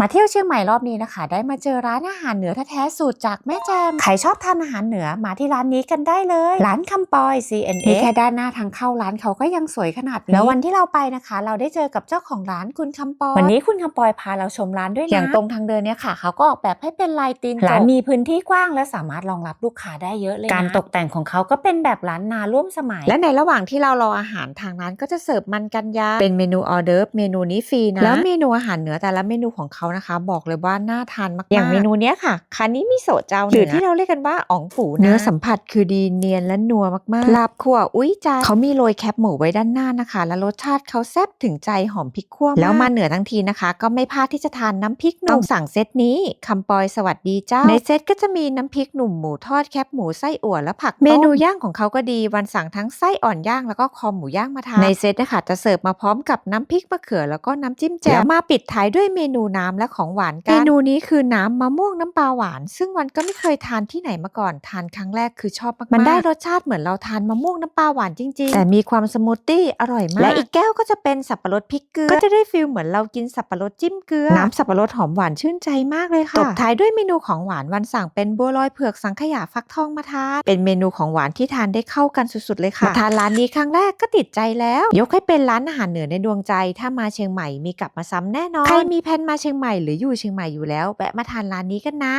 มาเที่ยวเชียงใหม่รอบนี้นะคะ ได้มาเจอร้านอาหารเหนือแท้ๆสูตรจากแม่แจมใครชอบทานอาหารเหนือมาที่ร้านนี้กันได้เลย ร้านคำปอย CNA นี่แค่ด้านหน้าทางเข้าร้านเขาก็ยังสวยขนาดนี้แล้ววันที่เราไปนะคะ เราได้เจอกับเจ้าของร้านคุณคำปอยวันนี้คุณคำปอยพาเราชมร้านด้วยนะอย่างตรงทางเดินเนี่ยค่ะ เขาก็ออกแบบให้เป็นลายตีนร้านมีพื้นที่กว้างและสามารถรองรับลูกค้าได้เยอะเลยการตกแต่งของเขาก็เป็นแบบร้านนาร่วมสมัย และในระหว่างที่เรารออาหารทางร้านก็จะเสิร์ฟมันกันยาเป็นเมนูออเดิร์ฟเมนูนี้ฟรีนะแล้วเมนูอาหารเหนือแต่ละเมนูของเขานะคะ บอกเลยว่าน่าทานมากๆอย่างเมนูเนี้ยค่ะคานิมิโซะเจ้าเหนือหรือที่เราเรียกกันว่าอ๋องฝูนะเนื้อสัมผัสคือดีเนียนและนัวมากๆลาบขั่วอุ้ยจานเขามีโรยแคปหมูไว้ด้านหน้านะคะ และรสชาติเขาแซ่บถึงใจหอมพริกขั่วมากแล้วมาเหนือทั้งทีนะคะ ก็ไม่พลาดที่จะทานน้ำพริกหนุ่มต้องสั่งเซตนี้คำปอยสวัสดีเจ้าในเซตก็จะมีน้ำพริกหนุ่มหมูทอดแคปหมูไส้อั่วและผักต้มเมนูย่างของเขาก็ดีวันสั่งทั้งไส้อ่อนย่างแล้วก็คอหมูย่างมาทานในเซตนะคะจะเสิร์ฟมาพร้อมกับน้ำพริกมะเขือแล้วก็น้ำจิ้มแจ่วแล้วมาปิดท้ายด้วยเมนูน้ำและของหวานกัน เมนูนี้คือน้ำมะม่วงน้ำปลาหวาน ซึ่งวันก็ไม่เคยทานที่ไหนมาก่อน ทานครั้งแรกคือชอบมากๆมันได้รสชาติเหมือนเราทานมะม่วงน้ำปลาหวานจริง ๆ แต่มีความสมูทตี้อร่อยมาก และอีกแก้วก็จะเป็นสับปะรดพริกเกลือ ก็จะได้ฟีลเหมือนเรากินสับปะรดจิ้มเกลือ น้ำสับปะรดหอมหวานชื่นใจมากเลยค่ะ ตบท้ายด้วยเมนูของหวานวันสั่งเป็นบัวลอยเผือกสังขยาฟักทองมาทาน เป็นเมนูของหวานที่ทานได้เข้ากันสุดๆเลยค่ะมาทานร้านนี้ครั้งแรกก็ติดใจแล้ว ยกให้เป็นร้านอาหารเหนือในดวงใจ ถ้ามาเชียงใหม่มีกลับมาซ้ำแน่นอน ใครมีแผนมาเชียงใหม่หรืออยู่เชียงใหม่อยู่แล้วแวะมาทานร้านนี้กันนะ